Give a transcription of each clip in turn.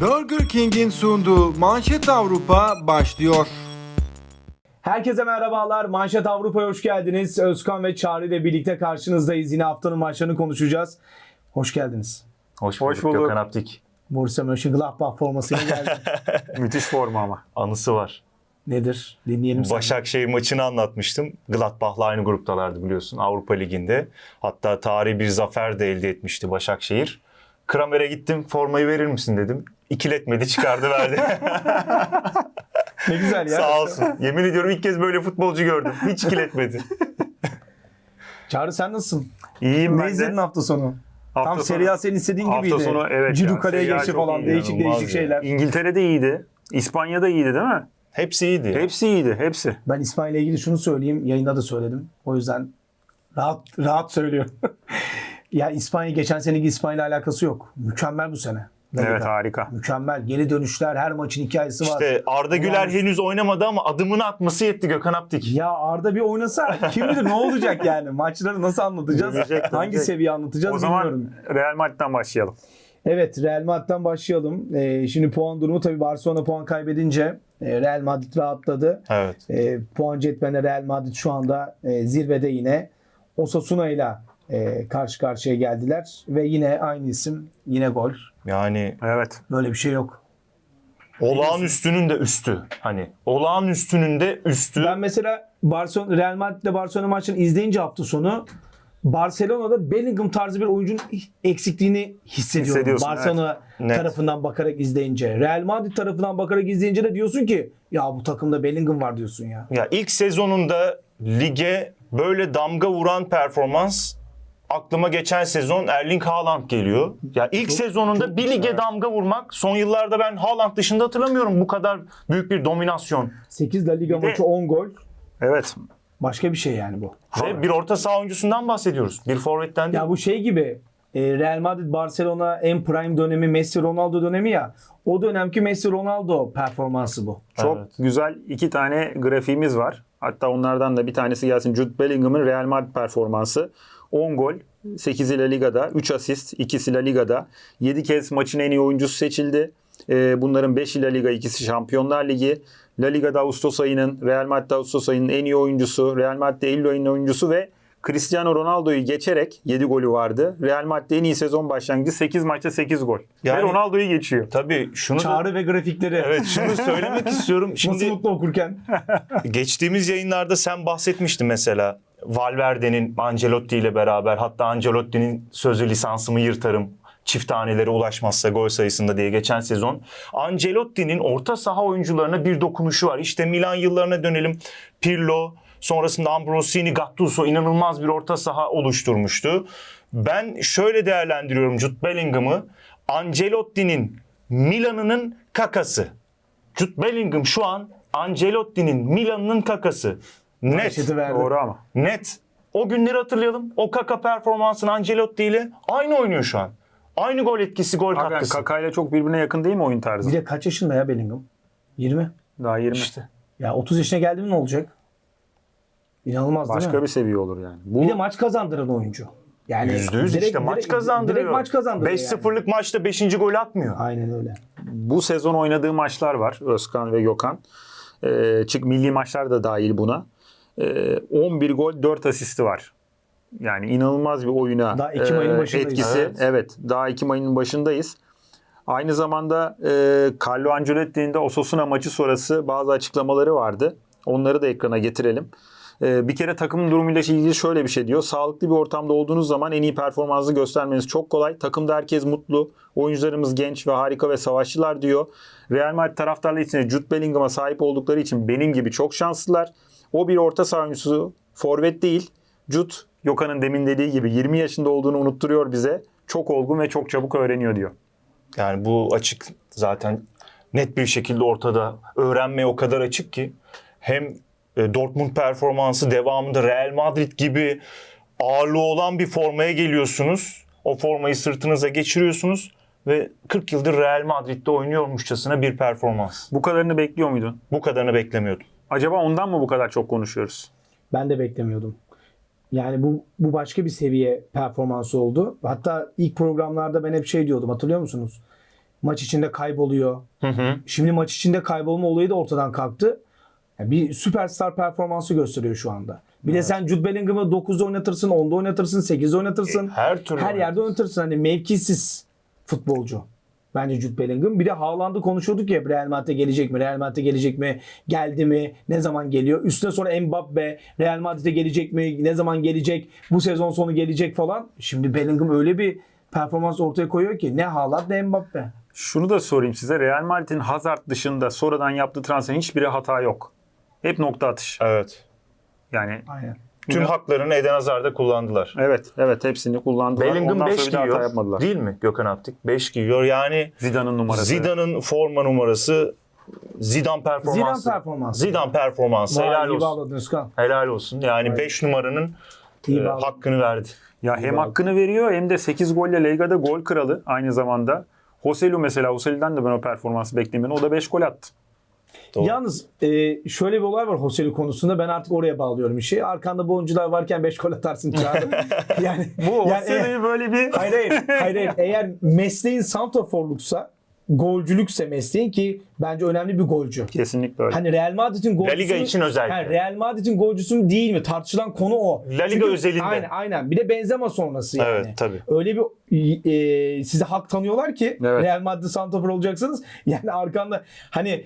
Burger King'in sunduğu Manşet Avrupa başlıyor. Herkese merhabalar. Manşet Avrupa'ya hoş geldiniz. Özkan ve Çağrı ile birlikte karşınızdayız. Yine haftanın maçlarını konuşacağız. Hoş geldiniz. Hoş bulduk, Hoş bulduk. Gökhan Aptik. Borussia Mönchengladbach formasıyla geldi. Müthiş forma ama. Anısı var. Nedir? Dinleyelim seni. Başakşehir maçını anlatmıştım. Gladbach'la aynı gruptalardı biliyorsun Avrupa Ligi'nde. Hatta tarihi bir zafer de elde etmişti Başakşehir. Kramer'e gittim formayı verir misin dedim. İkiletmedi çıkardı verdi. Ne güzel ya. Sağ olsun. Yemin ediyorum ilk kez böyle futbolcu gördüm. Hiç ikiletmedi. Çağrı sen nasılsın? İyiyim Ne ben izledin de. hafta sonu? Hafta Tam sonu- Serie A senin istediğin Hafta gibiydi. sonu evet Cidu ya, kaleye çok falan. Değişik değişik ya. şeyler. İngiltere'de iyiydi. İspanya'da iyiydi değil mi? Hepsi iyiydi. ya. Hepsi iyiydi. Hepsi. Ben İsmail'le ilgili şunu söyleyeyim. Yayında da söyledim. O yüzden rahat rahat söylüyorum. ya İspanya geçen seneki İspanya ile alakası yok. Mükemmel bu sene. La Evet harika. Mükemmel. Geri dönüşler, her maçın hikayesi var. İşte Arda Güler Yani- henüz oynamadı ama adımını atması yetti Gökhan Aptik. Ya Arda bir oynasa kim bilir ne olacak yani? Maçları nasıl anlatacağız? Dönecek, Hangi dönecek. seviye anlatacağız O zaman bilmiyorum. Real Madrid'den başlayalım. Evet Real Madrid'den başlayalım. Ee, şimdi puan durumu tabii Barcelona puan kaybedince e, Real Madrid rahatladı. Evet. E, puan cetvelinde Real Madrid şu anda e, zirvede yine. Osasuna ile e, karşı karşıya geldiler ve yine aynı isim yine gol. Yani Evet. Böyle bir şey yok. olağan üstünün de üstü. Hani olağan üstünün de üstü. Ben mesela Barcelona Real Madrid ile Barcelona maçını izleyince hafta sonu Barcelona'da Bellingham tarzı bir oyuncunun eksikliğini hissediyorum. Hissediyorsun, Barcelona Net. tarafından bakarak izleyince. Real Madrid tarafından bakarak izleyince de diyorsun ki ya bu takımda Bellingham var diyorsun ya. Ya ilk sezonunda lige böyle damga vuran performans aklıma geçen sezon Erling Haaland geliyor. Ya ilk sezonunda bir lige damga vurmak son yıllarda ben Haaland dışında hatırlamıyorum bu kadar büyük bir dominasyon. 8 La Liga maçı 10 gol. Evet. Başka bir şey yani bu. Ve bir orta saha oyuncusundan bahsediyoruz. Bir forvetten değil. Ya bu şey gibi e, Real Madrid Barcelona en prime dönemi Messi Ronaldo dönemi ya. O dönemki Messi Ronaldo performansı bu. Çok Evet. güzel iki tane grafiğimiz var. Hatta onlardan da bir tanesi gelsin. Jude Bellingham'ın Real Madrid performansı. 10 gol, 8'i La Liga'da, 3 asist, 2'si La Liga'da. 7 kez maçın en iyi oyuncusu seçildi. Ee, bunların 5'i La Liga, ikisi Şampiyonlar Ligi. La Liga'da Ağustos ayının, Real Madrid'de Ağustos ayının en iyi oyuncusu, Real Madrid'de Eylül ayının oyuncusu ve Cristiano Ronaldo'yu geçerek 7 golü vardı. Real Madrid'de en iyi sezon başlangıcı 8 maçta 8 gol. Yani- ve Ronaldo'yu geçiyor. Tabii şunu da, Çağrı ve grafikleri. evet şunu söylemek istiyorum. Nasıl Şimdi mutlu okurken. geçtiğimiz yayınlarda sen bahsetmiştin mesela Valverde'nin Ancelotti ile beraber hatta Ancelotti'nin sözlü lisansımı yırtarım çift tanelere ulaşmazsa gol sayısında diye geçen sezon. Ancelotti'nin orta saha oyuncularına bir dokunuşu var. İşte Milan yıllarına dönelim. Pirlo, sonrasında Ambrosini, Gattuso inanılmaz bir orta saha oluşturmuştu. Ben şöyle değerlendiriyorum Jude Bellingham'ı. Ancelotti'nin Milan'ının kakası. Jude Bellingham şu an Ancelotti'nin Milan'ının kakası. Net. Verdi. Doğru ama. Net. O günleri hatırlayalım. O kaka performansını Ancelotti ile aynı oynuyor şu an. Aynı gol etkisi, gol Hakikaten katkısı. Kaka ile çok birbirine yakın değil mi oyun tarzı? Bir de kaç yaşında ya Bellingham? 20. Daha 20. İşte. Ya 30 yaşına geldi mi ne olacak? İnanılmaz değil Başka mi? bir seviye olur yani. Bu Bir de maç kazandıran oyuncu. Yani Yüzde yüz direkt- işte maç direkt- kazandırıyor. Direkt maç kazandırıyor 5-0'lık maçta 5. golü atmıyor. Yani. Aynen öyle. bu sezon oynadığı maçlar var Özkan ve Gökhan. Ee, çık milli maçlar da dahil buna. Ee, 11 gol 4 asisti var. Yani inanılmaz bir oyuna Daha Ekim ayının e, başındayız. etkisi. Evet. Evet. Daha Ekim ayının başındayız. Aynı zamanda e, Carlo Ancelotti'nin de Osasuna maçı sonrası bazı açıklamaları vardı. Onları da ekrana getirelim. E, bir kere takımın durumuyla ilgili şöyle bir şey diyor. Sağlıklı bir ortamda olduğunuz zaman en iyi performansı göstermeniz çok kolay. Takımda herkes mutlu. Oyuncularımız genç ve harika ve savaşçılar diyor. Real Madrid taraftarları için Jude Bellingham'a sahip oldukları için benim gibi çok şanslılar. O bir orta saha oyuncusu, forvet değil. Jude, Gökhan'ın demin dediği gibi 20 yaşında olduğunu unutturuyor bize. Çok olgun ve çok çabuk öğreniyor diyor. Yani bu açık zaten net bir şekilde ortada. Öğrenmeye o kadar açık ki hem e, Dortmund performansı devamında Real Madrid gibi ağırlığı olan bir formaya geliyorsunuz. O formayı sırtınıza geçiriyorsunuz ve 40 yıldır Real Madrid'de oynuyormuşçasına bir performans. Bu kadarını bekliyor muydun? Bu kadarını beklemiyordum. Acaba ondan mı bu kadar çok konuşuyoruz? Ben de beklemiyordum. Yani bu bu başka bir seviye performansı oldu. Hatta ilk programlarda ben hep şey diyordum hatırlıyor musunuz? Maç içinde kayboluyor. Hı hı. Şimdi maç içinde kaybolma olayı da ortadan kalktı. Yani bir süperstar performansı gösteriyor şu anda. Bir de sen Jude Bellingham'ı 9'da oynatırsın, 10'da oynatırsın, 8'de oynatırsın. Her türlü. Her yerde oynatırsın. Hani mevkisiz futbolcu. Bence Jude Bellingham. Bir de Haaland'ı konuşuyorduk ya Real Madrid'e gelecek mi? Real Madrid'e gelecek mi? Geldi mi? Ne zaman geliyor? Üstüne sonra Mbappe Real Madrid'e gelecek mi? Ne zaman gelecek? Bu sezon sonu gelecek falan. Şimdi Bellingham öyle bir performans ortaya koyuyor ki ne Haaland ne Mbappe. Şunu da sorayım size. Real Madrid'in Hazard dışında sonradan yaptığı transferin hiçbiri hata yok. Hep nokta atış. Evet. Yani Aynen. Tüm Ya- haklarını Eden Hazard'da kullandılar. evet, evet hepsini kullandılar. Bellingham Ondan 5 sonra bir daha hata giyiyor. yapmadılar. Değil mi Gökhan Aptik? 5 giyiyor. Yani Zidane'ın numarası. Zidane'ın forma numarası Zidane performansı. Zidane performansı. Zidane performansı. Vay, Helal olsun. Özkan. Helal olsun. Yani 5 numaranın e, hakkını verdi. Ya hem hakkını veriyor hem de 8 golle Liga'da gol kralı aynı zamanda. Hoselu mesela Hoseli'den de ben o performansı beklemiyordum. O da 5 gol attı. Doğru. Yalnız e, şöyle bir olay var Hoselu konusunda. Ben artık oraya bağlıyorum işi. Arkanda bu oyuncular varken 5 gol atarsın çağırdım. yani, Bu yani Hoseli'yi böyle bir hayır, hayır, hayır, hayır. Eğer mesleğin santraforluksa, golcülükse mesleğin ki bence önemli bir golcü. kesinlikle öyle. Hani Real Madrid'in golcüsü Liga için özellikle. Ha, Real Madrid'in golcüsü mü değil mi? Tartışılan konu o. La Liga özelinde. Aynen aynen. Bir de benzema sonrası yani. Evet tabii. Öyle bir e, size hak tanıyorlar ki Evet. Real Madrid santrafor olacaksınız. Yani arkanda hani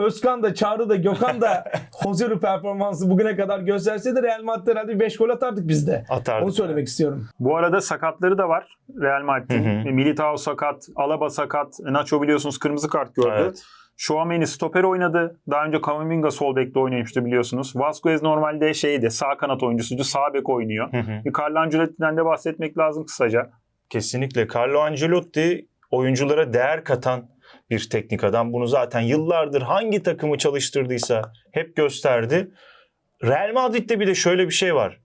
Özkan da Çağrı da Gökhan da Hozelu performansı bugüne kadar gösterse de Real Madrid herhalde 5 gol atardık biz de. Atardık. Onu söylemek istiyorum. Bu arada sakatları da var Real Madrid'in. Militao sakat, Alaba sakat, Nacho biliyorsunuz kırmızı kart gördü. Evet. Şuameni stoper oynadı. Daha önce Kamavinga sol bekte oynamıştı biliyorsunuz. Vasquez normalde şeydi sağ kanat oyuncusuydu. Sağ bek oynuyor. Hı Carlo Ancelotti'den de bahsetmek lazım kısaca. Kesinlikle. Carlo Ancelotti oyunculara değer katan bir teknik adam. Bunu zaten yıllardır hangi takımı çalıştırdıysa hep gösterdi. Real Madrid'de bir de şöyle bir şey var.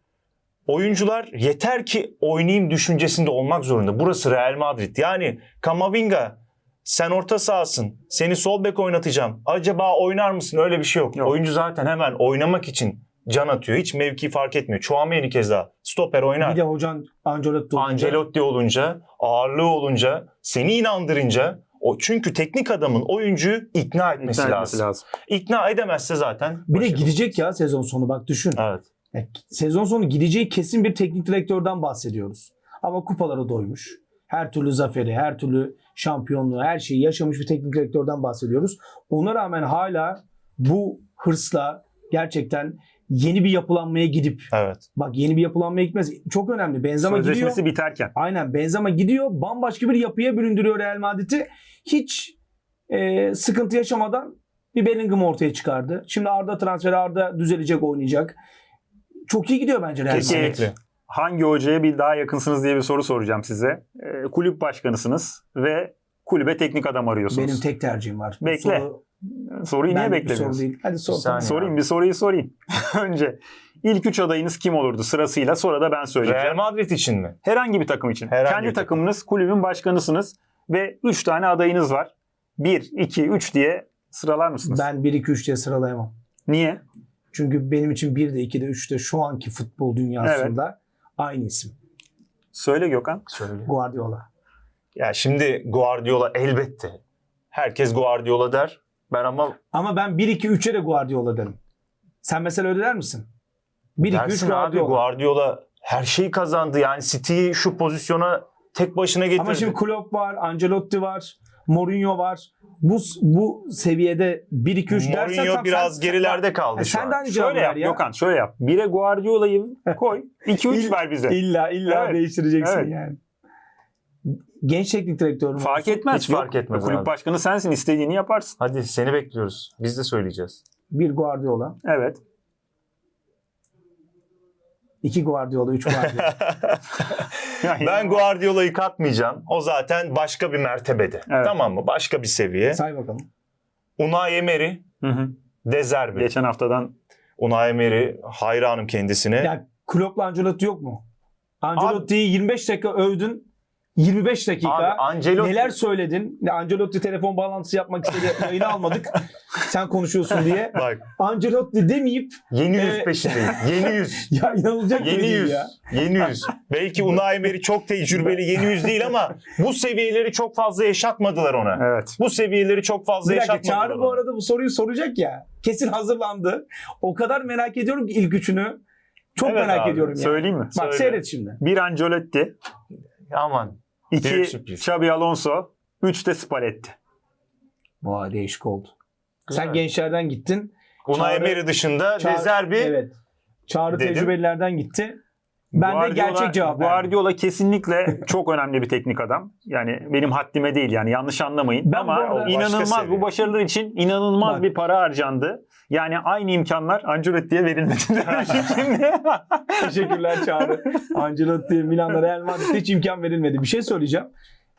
Oyuncular yeter ki oynayayım düşüncesinde olmak zorunda. Burası Real Madrid. Yani Kamavinga sen orta sahasın. Seni sol bek oynatacağım. Acaba oynar mısın? Öyle bir şey yok. Yok. Oyuncu zaten hemen oynamak için can atıyor. Hiç mevki fark etmiyor. Chouameni keza stoper oynar. Bir de hocan Ancelotti olunca- Ancelotti olunca, ağırlığı olunca, seni inandırınca o çünkü teknik adamın oyuncuyu ikna etmesi, İkna lazım. lazım. İkna edemezse zaten Bir de gidecek ya sezon sonu bak düşün. Evet. Sezon sonu gideceği kesin bir teknik direktörden bahsediyoruz. Ama kupalara doymuş. Her türlü zaferi, her türlü şampiyonluğu, her şeyi yaşamış bir teknik direktörden bahsediyoruz. Ona rağmen hala bu hırsla gerçekten yeni bir yapılanmaya gidip Evet. bak yeni bir yapılanmaya gitmez. Çok önemli. Benzema gidiyor. Sözleşmesi biterken. Aynen Benzema gidiyor. Bambaşka bir yapıya büründürüyor Real Madrid'i. Hiç e, sıkıntı yaşamadan bir Bellingham ortaya çıkardı. Şimdi Arda transferi Arda düzelecek oynayacak. Çok iyi gidiyor bence Real Madrid. Kesinlikle. Hangi hocaya bir daha yakınsınız diye bir soru soracağım size. Ee, kulüp başkanısınız ve kulübe teknik adam arıyorsunuz. Benim tek tercihim var. Bu Bekle. soru Soruyu niye bir soru beklemiyorsun? Hadi sor. Bir. Sorayım bir soruyu sorayım. Önce ilk üç adayınız kim olurdu sırasıyla sonra da ben söyleyeceğim. Real Madrid için mi? Herhangi bir takım için. Herhangi Kendi bir takım. takımınız, kulübün başkanısınız ve 3 tane adayınız var. 1, 2, 3 diye sıralar mısınız? Ben 1 2 3 diye sıralayamam. Niye? Çünkü benim için 1 de 2 de 3 de şu anki futbol dünyasında aynı isim. Söyle Gökhan. Söyle. Guardiola. Ya şimdi Guardiola elbette. Herkes Guardiola der. Ben ama Ama ben 1 2 3'e de Guardiola derim. Sen mesela öyle der misin? 1 2 3 dersin abi Guardiola. Guardiola her şeyi kazandı. Yani City'yi şu pozisyona tek başına getirdi. Ama şimdi Klopp var, Ancelotti var, Mourinho var. Bu bu seviyede 1 2 3 dersen Mourinho tam biraz sen- gerilerde kaldı E, şu sen an. de aynı cevabı Şöyle ver yap ya. Gökhan şöyle yap. 1'e Guardiola'yı koy. 2, 3 ver bize. İlla illa Evet. değiştireceksin Evet. yani. Genç teknik direktörüm Fark etmez. Hiç Yok. fark etmez Kulüp abi. başkanı sensin. istediğini yaparsın. Hadi seni bekliyoruz. Biz de söyleyeceğiz. Bir Guardiola, Evet. iki Guardiola, üç Guardiola. Ben Guardiola'yı katmayacağım. O zaten başka bir mertebede. Evet. Tamam mı? Başka bir seviye. Say bakalım. Unai Emery, Hı hı. Dezerbi. Geçen haftadan Unai Emery hayranım kendisine. Ya Klopp'la Ancelotti yok mu? Ancelotti'yi 25 dakika övdün. 25 dakika. Abi Ancelotti- Neler söyledin? Ancelotti telefon bağlantısı yapmak istedi. Yayını almadık. Sen konuşuyorsun diye. Bak Ancelotti demeyip yeni yüz Ee, peşindeyim. Yeni yüz. ya inanılacak Yeni değil yüz. ya. Yeni yüz. Belki Unai Emery çok tecrübeli yeni yüz değil ama bu seviyeleri çok fazla yaşatmadılar ona. Evet. Bu seviyeleri çok fazla Bir dakika yaşatmadılar Çağrı ona. bu arada bu soruyu soracak ya. Kesin hazırlandı. O kadar merak ediyorum ki ilk üçünü. Çok Evet merak abi, ediyorum ya. Söyleyeyim mi? Bak Söyle. seyret şimdi. Bir Ancelotti, Aman. İki Büyük sürpriz. Xabi Alonso, üç de Spalletti. Vay değişik oldu. Güzel. Sen gençlerden gittin. Unai Emery dışında Çağrı- Dezerbi Evet. Çağrı Dedim. tecrübelilerden gitti. Ben de Guardiola- gerçek cevap verdim. Guardiola kesinlikle çok önemli bir teknik adam. Yani benim haddime değil yani yanlış anlamayın. Ben Ama bu inanılmaz bu başarılar için inanılmaz Bak. bir para harcandı. Yani aynı imkanlar Ancelotti'ye verilmedi. Şimdi. Teşekkürler Çağrı. Ancelotti, Milan'da Real Madrid'de hiç imkan verilmedi. Bir şey söyleyeceğim.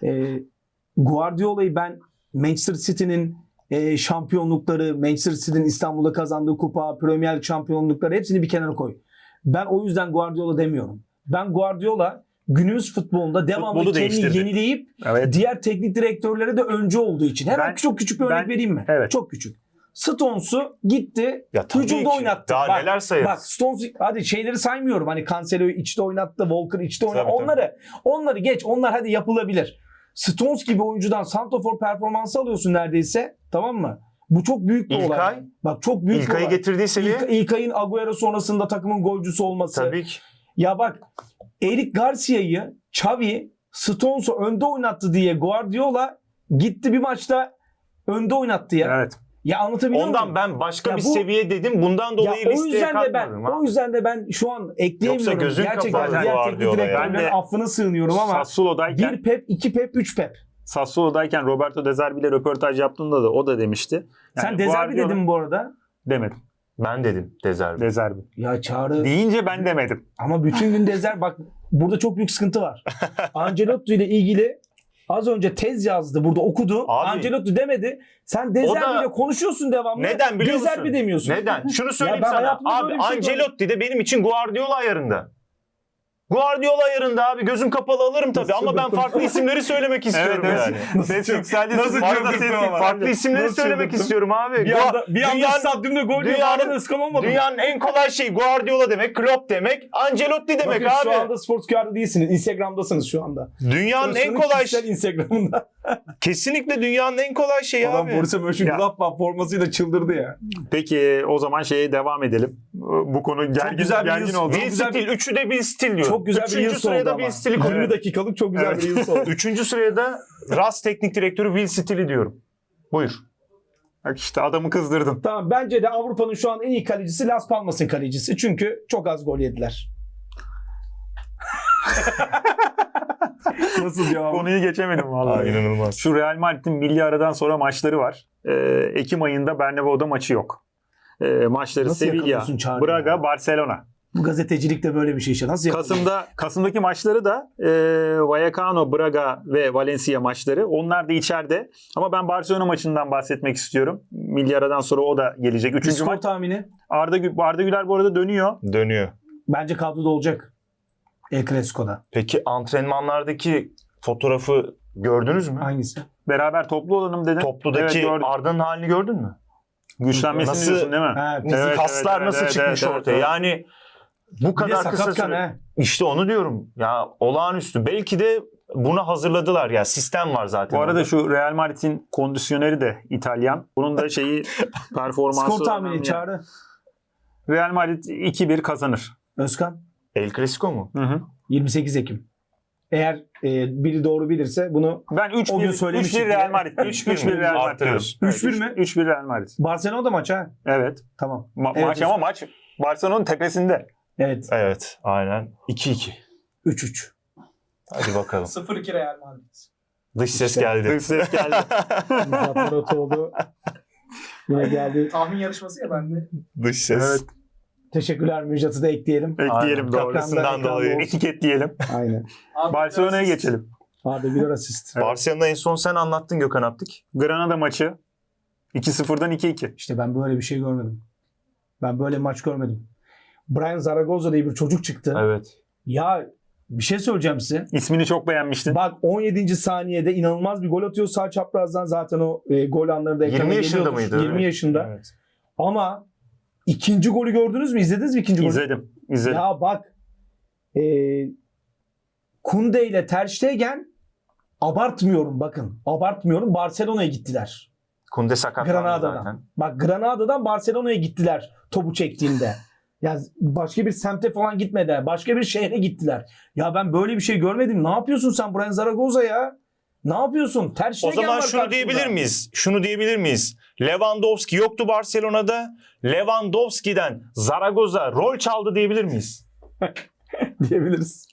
Ee, Guardiola'yı ben Manchester City'nin e, şampiyonlukları, Manchester City'nin İstanbul'da kazandığı kupa, Premier Lig şampiyonlukları hepsini bir kenara koy. Ben o yüzden Guardiola demiyorum. Ben Guardiola günümüz futbolunda devamlı Futbolu kendini yenileyip evet. diğer teknik direktörlere de öncü olduğu için. Hemen Ben- çok küçük bir örnek ben- vereyim mi? evet. Çok küçük. Stones'u gitti Ya tabii hücumda ki. oynattı. Daha Bak, neler sayarız. Bak Stones hadi şeyleri saymıyorum. Hani Cancelo'yu içte oynattı, Walker içte oynattı. Tabii, tabii. onları onları geç. Onlar hadi yapılabilir. Stones gibi oyuncudan santofor performansı alıyorsun neredeyse. Tamam mı? Bu çok büyük bir olay. İlkay. Bak çok büyük bir İlkay'ı olay. getirdiği seviye İlk, İlkay'ın Agüero sonrasında takımın golcüsü olması. tabii ki. Ya bak Eric Garcia'yı Xavi Stones'u önde oynattı diye Guardiola gitti bir maçta önde oynattı ya. Evet. Ya anlatabiliyor Ondan muyum? ben başka Ya bir bu- seviye dedim. Bundan dolayı ya o yüzden de ben ha. o yüzden de ben şu an ekleyemiyorum. Yoksa gözün Gerçekten kapalı diğer teknik direktörlerin affına sığınıyorum ama Sassuolo'dayken bir pep, iki pep, üç pep. Sassuolo'dayken Roberto De Zerbi ile röportaj yaptığında da o da demişti. Sen Dezerbi Guardiola- dedin bu arada. Demedim. Ben dedim Dezerbi. De Zerbi. Ya Çağrı Deyince ben demedim. ama bütün gün Dezer bak burada çok büyük sıkıntı var. Ancelotti ile ilgili az önce tez yazdı burada okudu. Abi- Ancelotti demedi. Sen O da- ile konuşuyorsun devamlı. Neden biliyor musun? Dezerbi demiyorsun. Neden? Şunu söyleyeyim ben sana. hayatımda Abi böyle bir şey Ancelotti de benim için Guardiola ayarında. Guardiola ayarında abi gözüm kapalı alırım tabii Nasıl ama ben farklı isimleri söylemek istiyorum yani. Ses yükseldi. nasıl ses- ama? Farklı isimleri Nasıl söylemek çıldırttın? istiyorum abi. Bir Gua- anda, bir anda dünyanın- stadyumda gol dünyanın- mı? Dünyanın en kolay şeyi Guardiola demek, Klopp demek, Ancelotti demek Bakın abi. şu anda Sports QR'da değilsiniz. Instagram'dasınız şu anda. Dünyanın en Özkan'ın kolay şey. Instagram'ında. Kesinlikle dünyanın en kolay şeyi Adam abi. Borussia Mönchengladbach formasıyla çıldırdı ya. Peki o zaman şeye devam edelim. Bu konu gergin, güzel bir gergin oldu. Güzel Stil, üçü de Will Stil diyor. Çok güzel bir Üçüncü yıl sıraya oldu da ama. Will Stil'i 20 koyuyorum. dakikalık çok güzel Evet. bir yıl oldu. Üçüncü sıraya da Ras teknik direktörü Will Stil'i diyorum. Buyur. Bak işte adamı kızdırdın. Tamam bence de Avrupa'nın şu an en iyi kalecisi Las Palmas'ın kalecisi. Çünkü çok az gol yediler. Nasıl cevap? Konuyu geçemedim vallahi. inanılmaz. Şu Real Madrid'in milli aradan sonra maçları var. Ee, Ekim ayında Bernabéu'da maçı yok. Ee, maçları Nasıl Sevilla, yakalıyorsun Braga, ya? Barcelona. Bu gazetecilikte böyle bir şey işte. Nasıl yapılır? Kasım'da Kasım'daki maçları da e, Vallecano, Braga ve Valencia maçları. Onlar da içeride. Ama ben Barcelona maçından bahsetmek istiyorum. Milli aradan sonra o da gelecek. Üçüncü skor maç. tahmini. Arda, Gü- Arda Güler bu arada dönüyor. Dönüyor. Bence kadroda olacak. El Clasico'da. Peki antrenmanlardaki fotoğrafı gördünüz mü? Hangisi? Beraber toplu olalım dedi. Topludaki Evet, gördüm. Arda'nın halini gördün mü? Güçlenmesini Nasıl- diyorsun değil mi? Ha, Evet, Kaslar evet, nasıl evet, çıkmış evet, ortaya? evet. Yani bu kadar kısa süre. İşte onu diyorum. Ya olağanüstü. Belki de buna hazırladılar ya. Sistem var zaten. Bu arada orada. şu Real Madrid'in kondisyoneri de İtalyan. Bunun da şeyi performansı Skor tahmini. Çağrı. Real Madrid 2-1 kazanır. Özkan. El Clasico mu? Hı hı. 28 Ekim. Eğer e, biri doğru bilirse bunu Ben 3-1 O gün söylemiştik 3-1 Real Madrid. 3-1 3-1 Real Madrid. Artırıyoruz. diyorum. 3-1 mi? 3-1 Real Madrid. Barcelona'da maç ha. Evet. Tamam. Ma- Evet, maç ama maç Barcelona'nın tepesinde. Evet. Evet. Aynen. 2-2. 3-3. Hadi bakalım. 0-2 Real Madrid. Dış ses İşte. geldi. Dış ses geldi. Mücadele oldu. Yine geldi. Tahmin yarışması ya bende. Dış ses. evet. Teşekkürler Müjdat'ı da ekleyelim. Ekleyelim Aynen. doğru. Kaprasından Ekranda dolayı. olsun. Etiketleyelim. Aynen. Abi, Barcelona'ya biraz- geçelim. Arda Güler asist. Barcelona'da en son sen anlattın Gökhan Aptik. Granada maçı 2-0'dan 2-2. İşte ben böyle bir şey görmedim. Ben böyle maç görmedim. Brian Zaragoza diye bir çocuk çıktı. Evet. Ya bir şey söyleyeceğim size. İsmini çok beğenmiştin. Bak 17. saniyede inanılmaz bir gol atıyor sağ çaprazdan zaten o e, gol anları da ekrana 20 yaşında mıydı? 20 Evet. yaşında. Evet. Ama ikinci golü gördünüz mü? İzlediniz mi ikinci golü? İzledim. İzledim. Ya bak e, Kunde ile Ter Stegen abartmıyorum bakın. Abartmıyorum. Barcelona'ya gittiler. Kunde sakatlandı Granada'dan. zaten. Bak Granada'dan Barcelona'ya gittiler topu çektiğinde. Ya başka bir semte falan gitmediler. Başka bir şehre gittiler. Ya ben böyle bir şey görmedim. Ne yapıyorsun sen Brian Zaragoza ya? Ne yapıyorsun? Ter O zaman şunu karşında. diyebilir miyiz? Şunu diyebilir miyiz? Lewandowski yoktu Barcelona'da. Lewandowski'den Zaragoza rol çaldı diyebilir miyiz? Diyebiliriz.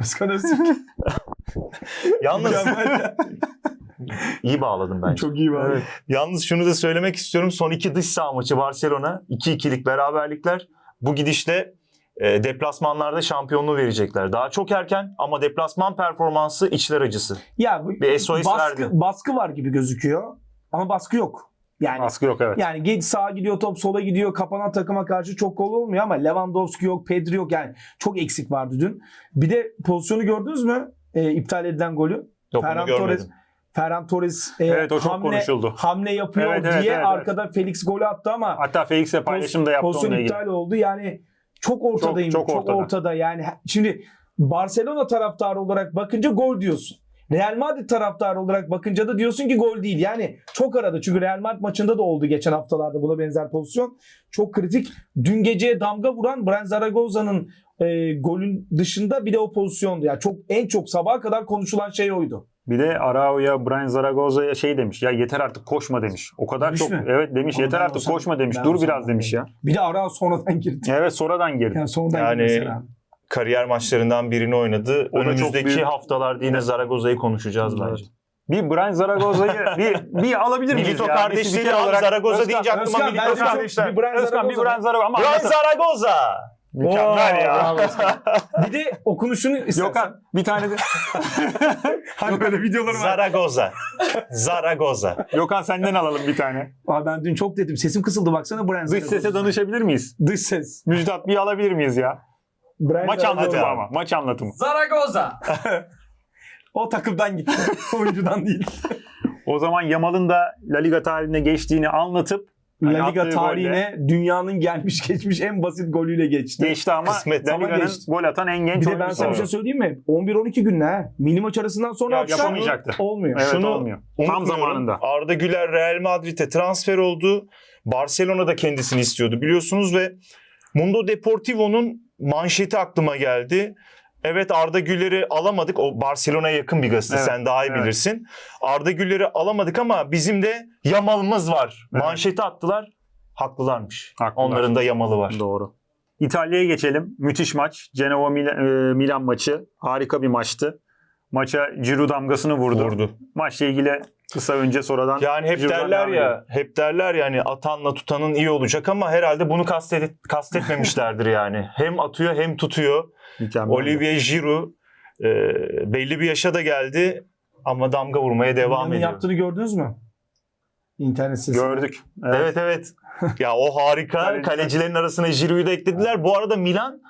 Özkan Öztürk. Yalnız iyi bağladım bence. Çok iyi var. Yalnız şunu da söylemek istiyorum. Son iki dış saha maçı Barcelona. 2-2'lik beraberlikler. Bu gidişle e, deplasmanlarda şampiyonluğu verecekler. Daha çok erken ama deplasman performansı içler acısı. Ya bu Bir SOS baskı, verdi. baskı var gibi gözüküyor. Ama baskı yok. Yani Baskı yok evet. Yani sağa gidiyor top sola gidiyor kapanan takıma karşı çok gol olmuyor ama Lewandowski yok Pedri yok yani çok eksik vardı dün. Bir de pozisyonu gördünüz mü? E, iptal edilen golü. Yok Ferran onu görmedim. Torres Ferran Torres e, Evet, o çok hamle, konuşuldu. hamle yapıyor Evet, evet, diye evet, arkada Felix golü attı ama Hatta Felix'e paylaşım da yaptı pozisyon ilgili. iptal oldu. Yani çok ortadayım. Çok- Çok, çok ortada. ortada. Yani şimdi Barcelona taraftarı olarak bakınca gol diyorsun. Real Madrid taraftarı olarak bakınca da diyorsun ki gol değil. Yani çok arada. Çünkü Real Madrid maçında da oldu geçen haftalarda buna benzer pozisyon. Çok kritik. Dün geceye damga vuran Brian Zaragoza'nın e, golün dışında bir de o pozisyondu. Yani çok en çok sabaha kadar konuşulan şey oydu. Bir de Araujo'ya Brian Zaragoza'ya şey demiş. Ya yeter artık koşma demiş. O kadar Demiş çok mi? evet demiş. Ama yeter artık olsam- koşma demiş. Dur biraz demiş ya. Bir de ara sonradan girdi. Evet sonradan girdi. Yani sonradan Yani- girdi mesela. Kariyer maçlarından birini oynadı. O da çok Önümüzdeki büyük- haftalarda yine Zaragoza'yı konuşacağız Evet. bence. Bir Brian Zaragoza'yı bir, bir alabilir miyiz Milito ya? kardeşleri Bir olarak- Zaragoza Özkan- deyince aklıma Özkan, Milito kardeşler. bir Brian Özkan bir Zaragoza- Brian Zaragoza ama Brian. Zaragoza! Mükemmel Oo, ya. bravo bir de okunuşunu istersen. Gökhan bir tane de Hani böyle videoları Zaragoza. Zaragoza. Gökhan senden alalım bir tane. Abi ben dün çok dedim. Sesim kısıldı baksana Brian Dış Zaragoza. sese danışabilir miyiz? Dış ses. Müjdat bir alabilir miyiz ya? Brian Maç Zaragoza. anlatımı ama. Maç anlatımı. Zaragoza. O takımdan gitti. Oyuncudan değil. O zaman Yamal'ın da La Liga tarihine geçtiğini anlatıp La Liga tarihine dünyanın gelmiş geçmiş en basit golüyle geçti. geçti ama Kısmet. La Liga'nın geçti. gol atan en genç Bir de ben oyuncusu sana bir şey söyleyeyim mi? 11-12 günle ha. Mini maç arasından sonra Ya, atsa yapamayacaktı. olmuyor. Evet Şunu olmuyor. Tam zamanında. Arda Güler Real Madrid'e transfer oldu. Barcelona'da kendisini istiyordu biliyorsunuz ve Mundo Deportivo'nun manşeti aklıma geldi. Evet Arda Güler'i alamadık. O Barcelona'ya yakın bir gazete Evet, sen daha iyi evet. bilirsin. Arda Güler'i alamadık ama bizim de Yamal'ımız var. Evet. Manşeti attılar. Haklılarmış. Haklılar. Onların da Yamal'ı var. Doğru. İtalya'ya geçelim. Müthiş maç. Genova Milan, e, Milan maçı. Harika bir maçtı. Maça Giroud damgasını vurdu. Vurdu. Maçla ilgili kısa önce sonradan Yani hep Giroud'dan derler ya, hep derler yani atanla tutanın iyi olacak ama herhalde bunu kastet, kastetmemişlerdir yani. Hem atıyor hem tutuyor. Mükemmel. Olivier Giroud e, belli bir yaşa da geldi ama damga vurmaya devam Milan'ın ediyor. yaptığını gördünüz mü? İnternet sitesi. Gördük. Evet. Evet evet. ya o harika. Kaleciler- Kalecilerin arasına Giroud'u da eklediler. Bu arada Milan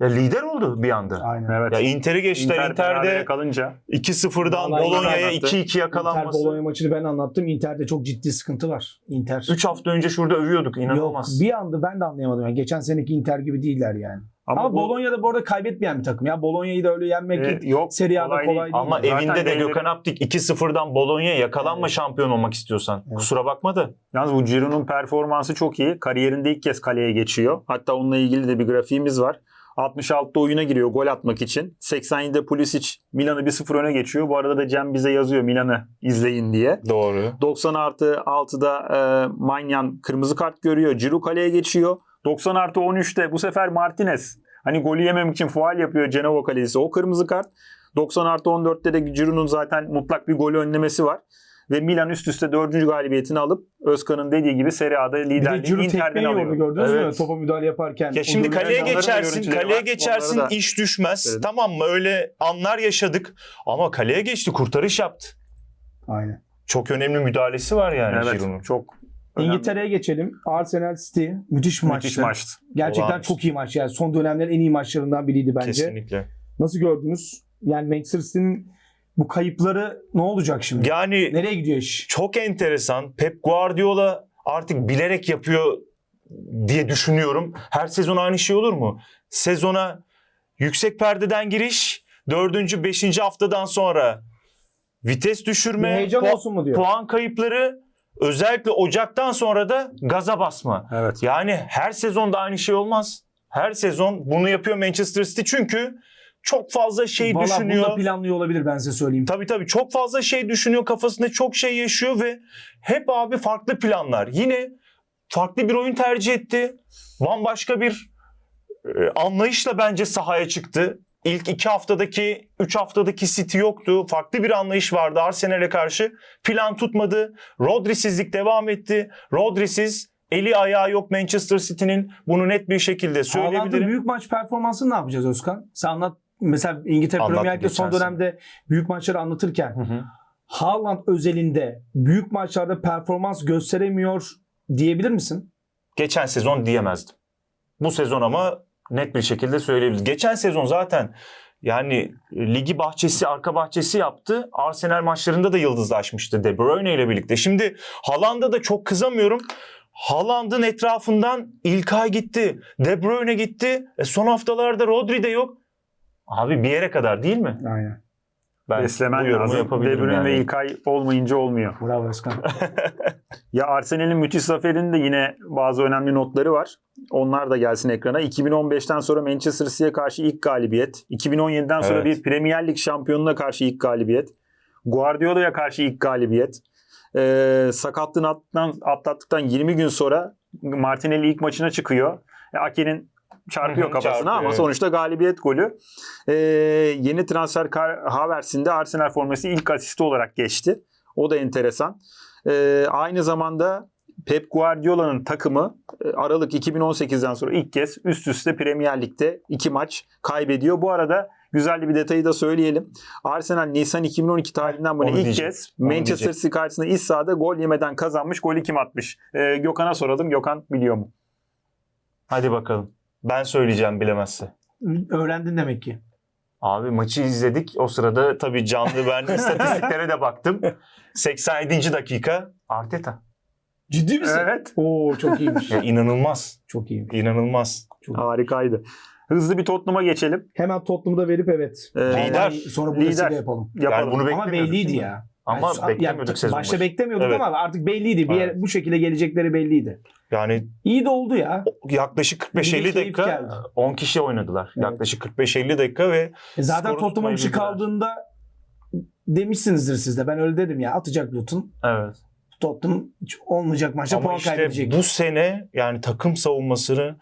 ya lider oldu bir anda. Aynen. Evet. Ya Inter'i geçtiler. Inter Inter'de kalınca 2-0'dan Vallahi Bologna'ya Inter 2-2 Inter yakalanması. Bologna maçını ben anlattım. Inter'de çok ciddi sıkıntı var. Inter. 3 hafta önce şurada övüyorduk. Yok inanılmaz. bir anda ben de anlayamadım. Yani geçen seneki Inter gibi değiller yani. ama, Ama, bu Bologna'da bu arada kaybetmeyen bir takım. Ya Bologna'yı da öyle yenmek e, yok Serie A'da kolay değil. Ama Zaten evinde de Gökhan Aptik 2-0'dan Bologna'ya yakalanma Evet. şampiyon olmak istiyorsan. Evet. Kusura bakma da. Yalnız bu Giroud'un performansı çok iyi. Kariyerinde ilk kez kaleye geçiyor. Hatta onunla ilgili de bir grafiğimiz var. 66'da oyuna giriyor gol atmak için. 87'de Pulisic Milan'ı 1-0 öne geçiyor. Bu arada da Cem bize yazıyor Milan'ı izleyin diye. Doğru. 90 artı 6'da e, Manyan kırmızı kart görüyor. Giroud kaleye geçiyor. 90 artı 13'te bu sefer Martinez. Hani golü yememek için faal yapıyor Genova kalecisi. O kırmızı kart. 90 artı 14'te de Giroud'un zaten mutlak bir golü önlemesi var. Ve Milan üst üste dördüncü galibiyetini alıp Özkan'ın dediği gibi Serie A'da Bir de liderliği Inter'den alıyor. gördünüz mü? Evet. Topa müdahale yaparken. Ya şimdi kaleye geçersin, kaleye var. geçersin, Onları da iş düşmez. söyledim. Tamam mı? Öyle anlar yaşadık. Ama kaleye geçti, kurtarış yaptı. Aynen. Çok önemli müdahalesi var yani Evet, Giroud'un. çok önemli. İngiltere'ye geçelim. Arsenal City müthiş maçtı. müthiş maçtı. Gerçekten Olağanüstü. çok iyi maç. Yani son dönemlerin en iyi maçlarından biriydi bence. Kesinlikle. Nasıl gördünüz? Yani Manchester City'nin bu kayıpları ne olacak şimdi? Yani Nereye gidiyor iş? çok enteresan. Pep Guardiola artık bilerek yapıyor diye düşünüyorum. Her sezon aynı şey olur mu? Sezona yüksek perdeden giriş, dördüncü, beşinci haftadan sonra vites Bir düşürme, heyecan pu- olsun mu diyor? puan kayıpları, özellikle Ocak'tan sonra da gaza basma. Evet. Yani her sezonda aynı şey olmaz. Her sezon bunu yapıyor Manchester City çünkü çok fazla şey Valla bunu düşünüyor. da planlıyor olabilir ben size söyleyeyim. Tabii tabii çok fazla şey düşünüyor kafasında çok şey yaşıyor ve hep abi farklı planlar. Yine farklı bir oyun tercih etti. Bambaşka bir e, anlayışla bence sahaya çıktı. İlk iki haftadaki, üç haftadaki City yoktu. Farklı bir anlayış vardı Arsenal'e karşı. Plan tutmadı. Rodri'sizlik devam etti. Rodri'siz eli ayağı yok Manchester City'nin. Bunu net bir şekilde Haaland'ın söyleyebilirim. büyük maç performansını ne yapacağız Özkan? Sen anlat. Mesela İngiltere Anlattı Premier Lig'de son dönemde büyük maçları anlatırken Hı hı. Haaland özelinde büyük maçlarda performans gösteremiyor diyebilir misin? Geçen sezon diyemezdim. Bu sezon ama net bir şekilde söyleyebiliriz. Geçen sezon zaten yani ligi bahçesi, arka bahçesi yaptı. Arsenal maçlarında da yıldızlaşmıştı De Bruyne ile birlikte. Şimdi Haaland'a da çok kızamıyorum. Haaland'ın etrafından İlkay gitti. De Bruyne gitti. E son haftalarda Rodri de yok. Abi bir yere kadar değil mi? Aynen. Ben Beslemen lazım. De yapabilirim Bruyne yani. ve İlkay olmayınca olmuyor. Bravo Özkan. Ya Arsenal'in müthiş zaferinin de yine bazı önemli notları var. Onlar da gelsin ekrana. 2015'ten sonra Manchester City'ye karşı ilk galibiyet. 2017'den sonra Evet. bir Premier Lig şampiyonuna karşı ilk galibiyet. Guardiola'ya karşı ilk galibiyet. Ee, sakatlığını atlattıktan, atlattıktan 20 gün sonra Martinelli ilk maçına çıkıyor. E, Ake'nin çarpıyor kafasına çarpıyor, ama evet. sonuçta galibiyet golü. Ee, yeni transfer Havertz'in de Arsenal forması ilk asisti olarak geçti. O da enteresan. Ee, aynı zamanda Pep Guardiola'nın takımı e, Aralık 2018'den sonra ilk kez üst üste Premier Lig'de iki maç kaybediyor. Bu arada güzel bir detayı da söyleyelim. Arsenal Nisan 2012 tarihinden bu ilk kez Manchester. City karşısında iç sahada gol yemeden kazanmış. Golü kim atmış? Ee, Gökhan'a soralım. Gökhan biliyor mu? Hadi bakalım. Ben söyleyeceğim bilemezse. Öğrendin demek ki. Abi maçı izledik. O sırada tabii canlı ben istatistiklere de baktım. 87. dakika Arteta. Ciddi misin? Evet. Oo çok iyiymiş. Ya inanılmaz. çok iyiymiş. İnanılmaz. Çok Harikaydı. Hızlı bir Tottenham'a geçelim. Hemen Tottenham'ı da verip evet. Ee, Lider. Sonra Bundesliga Lider. yapalım. Yapalım. Yani bunu Ama belliydi ya. Ama Yani- beklemiyorduk ya, sezon Başta başı. beklemiyorduk Evet. ama artık belliydi. Bir yer, bu şekilde gelecekleri belliydi. Yani İyi de oldu ya. yaklaşık Bir de 45-50 keyif dakika geldi. 10 kişi oynadılar. Evet. Yaklaşık 45-50 dakika ve E zaten tutmayı bildiler. kaldığında demişsinizdir siz de. Ben öyle dedim ya. Atacak Luton. evet. Tottenham hiç olmayacak maçta Ama puan işte kaybedecek. bu sene yani takım savunmasını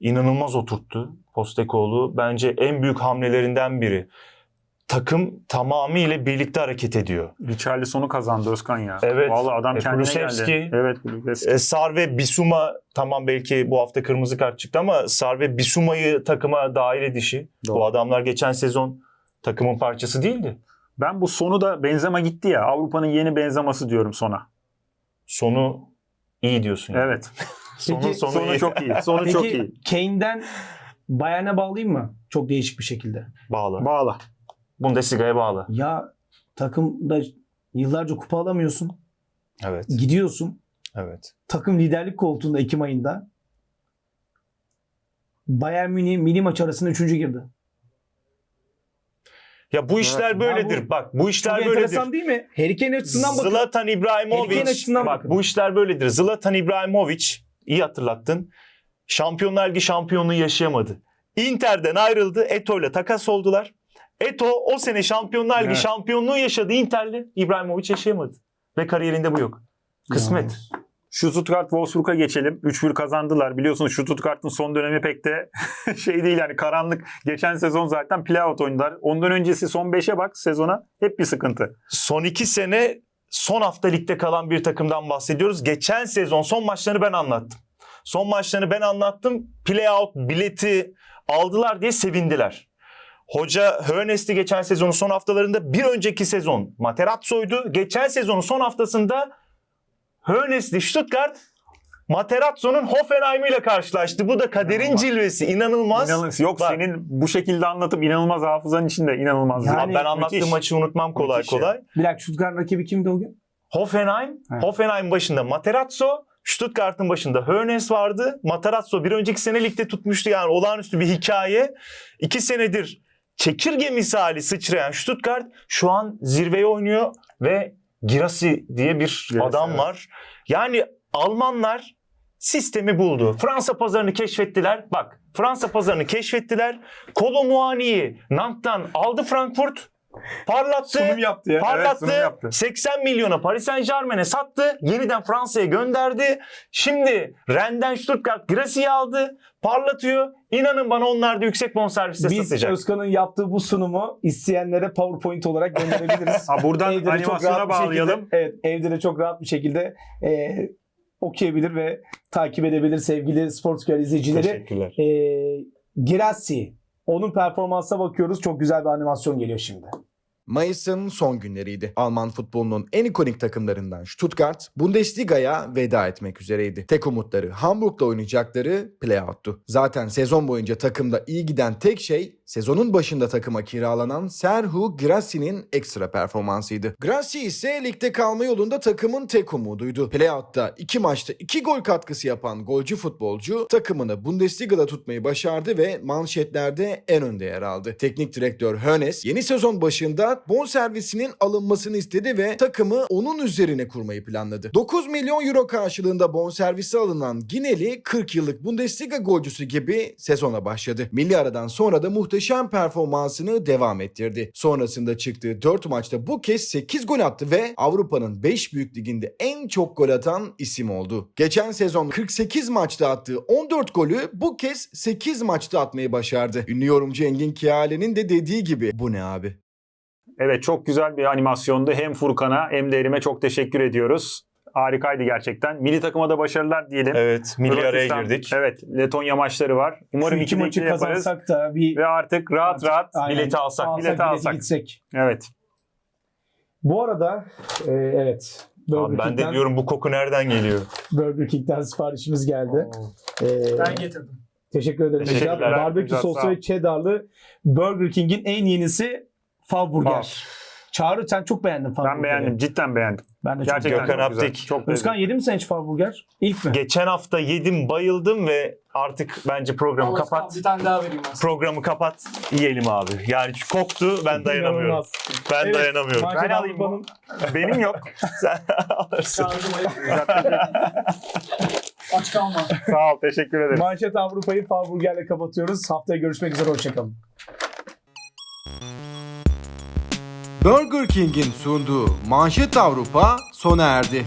inanılmaz oturttu Postecoğlu. Bence en büyük hamlelerinden biri. Takım tamamıyla birlikte hareket ediyor. Richarlison'u kazandı Özkan ya. Evet. Vallahi adam E, kendine Kulusevski. geldi. Evet Kulusevski. E, Sar ve Bisuma tamam belki bu hafta kırmızı kart çıktı ama Sar ve Bisuma'yı takıma dahil edişi. Doğru. Bu adamlar geçen sezon takımın parçası değildi. Ben bu sonu da Benzema gitti ya. Avrupa'nın yeni Benzema'sı diyorum sona. Sonu iyi diyorsun. yani. Evet. Sonu, Peki, sonu, Sonu iyi. çok iyi. Sonu Peki çok iyi. Kane'den Bayern'e bağlayayım mı? Çok değişik bir şekilde. Bağlı. Bağla. Bundesliga'ya bağlı. Ya takımda yıllarca kupa alamıyorsun. Evet. Gidiyorsun. Evet. Takım liderlik koltuğunda Ekim ayında. Bayern Münih mini maç arasında üçüncü girdi. Ya bu işler Evet. böyledir. Ya bu- Bak bu işler Çok böyledir. enteresan değil mi? Harry Kane açısından bakın. Zlatan Harry Kane İbrahimovic. açısından Bak bakın. bu işler böyledir. Zlatan İbrahimovic iyi hatırlattın. Şampiyonlar Ligi şampiyonluğu yaşayamadı. Inter'den ayrıldı. Eto ile takas oldular. Eto o sene Şampiyonlar Ligi Evet. şampiyonluğu yaşadı Inter'le. İbrahimovic yaşayamadı. Ve kariyerinde bu yok. Kısmet. Şu Stuttgart Wolfsburg'a geçelim. 3-1 kazandılar. Biliyorsunuz şu Stuttgart'ın son dönemi pek de şey değil yani karanlık. Geçen sezon zaten playout oynadılar. Ondan öncesi son 5'e bak sezona hep bir sıkıntı. Son iki sene son hafta ligde kalan bir takımdan bahsediyoruz. Geçen sezon son maçlarını ben anlattım. Son maçlarını ben anlattım. Playout bileti aldılar diye sevindiler. Hoca Hönes'ti geçen sezonun son haftalarında. Bir önceki sezon Materazzo'ydu. Geçen sezonun son haftasında Hönes'li Stuttgart Materazzo'nun Hoffenheim ile karşılaştı. Bu da kaderin İnanılmaz. cilvesi. İnanılmaz. İnanılmaz. Yok Bak, senin bu şekilde anlatıp inanılmaz hafızan içinde inanılmaz. Yani- Abi ben anlattığım Müthiş. maçı unutmam kolay Müthiş ya. kolay. Bir dakika Stuttgart rakibi kimdi o gün? Hoffenheim, Evet. Hoffenheim başında Materazzo, Stuttgart'ın başında Hoeneß vardı. Materazzo bir önceki sene ligde tutmuştu yani olağanüstü bir hikaye. İki senedir çekirge misali sıçrayan Stuttgart şu an zirveye oynuyor ve Girassi diye bir Girassi, adam evet. var. Yani Almanlar sistemi buldu. Fransa pazarını keşfettiler. Bak Fransa pazarını keşfettiler. Kolo Muani'yi Nant'tan aldı Frankfurt. Parlattı. yaptı ya. Parlattı. sunum yaptı. 80 milyona Paris Saint Germain'e sattı. Yeniden Fransa'ya gönderdi. Şimdi Rennes'den Stuttgart Grassi'yi aldı. Parlatıyor. İnanın bana onlar da yüksek bonserviste Biz satacak. Özkan'ın yaptığı bu sunumu isteyenlere PowerPoint olarak gönderebiliriz. Ha, buradan Evde de çok animasyona rahat bir şekilde- bağlayalım. evet, evde de çok rahat bir şekilde e, okuyabilir ve takip edebilir sevgili Sportscare izleyicileri. Teşekkürler. E, Girassi. Onun performansına bakıyoruz. Çok güzel bir animasyon geliyor şimdi. Mayıs'ın son günleriydi. Alman futbolunun en ikonik takımlarından Stuttgart, Bundesliga'ya veda etmek üzereydi. Tek umutları Hamburg'la oynayacakları playout'tu. Zaten sezon boyunca takımda iyi giden tek şey sezonun başında takıma kiralanan Serhu Grassi'nin ekstra performansıydı. Grassi ise ligde kalma yolunda takımın tek umuduydu. Playout'ta iki maçta iki gol katkısı yapan golcü futbolcu takımını Bundesliga'da tutmayı başardı ve manşetlerde en önde yer aldı. Teknik direktör Hoeneß yeni sezon başında bonservisinin alınmasını istedi ve takımı onun üzerine kurmayı planladı. 9 milyon euro karşılığında bonservisi alınan Gineli 40 yıllık Bundesliga golcüsü gibi sezona başladı. Milli aradan sonra da muhteşem performansını devam ettirdi. Sonrasında çıktığı 4 maçta bu kez 8 gol attı ve Avrupa'nın 5 büyük liginde en çok gol atan isim oldu. Geçen sezon 48 maçta attığı 14 golü bu kez 8 maçta atmayı başardı. Ünlü yorumcu Engin Kiale'nin de dediği gibi bu ne abi? Evet çok güzel bir animasyondu. Hem Furkan'a hem de Erim'e çok teşekkür ediyoruz. Harikaydı gerçekten. Milli takıma da başarılar diyelim. Evet, milli araya girdik. Evet, Letonya maçları var. Umarım Şu iki maçı yaparız. kazansak da bir Ve artık rahat rahat Aynen. bileti alsak, bileti alsak. gitsek. Evet. Bu arada e, evet Burger, Abi ben de diyorum bu koku nereden geliyor? Burger King'den siparişimiz geldi. E, Ben getirdim. Teşekkür ederim. Teşekkürler. Barbekü soslu ve cheddarlı Burger King'in en yenisi Fav Burger. Fav. Çağrı sen çok beğendin Fav Ben beğendim. Cidden beğendim. Ben de çok Gerçekten Gökhan çok güzel. Aptik. Çok Özkan beğendim. yedin mi sen hiç Fav Burger? İlk mi? Geçen hafta yedim, bayıldım ve artık bence programı Allah kapat. Bir tane daha vereyim ben. Programı kapat, yiyelim abi. Yani koktu, ben dayanamıyorum. İnanılmaz. Ben Evet, dayanamıyorum. Ben alayım Avrupa'nın Benim yok. Sen alırsın. Şarjım ayıp. Aç kalma. Sağ ol. Teşekkür ederim. Manşet Avrupa'yı Fav Burger'le kapatıyoruz. Haftaya görüşmek üzere. Hoşçakalın. Burger King'in sunduğu Manşet Avrupa sona erdi.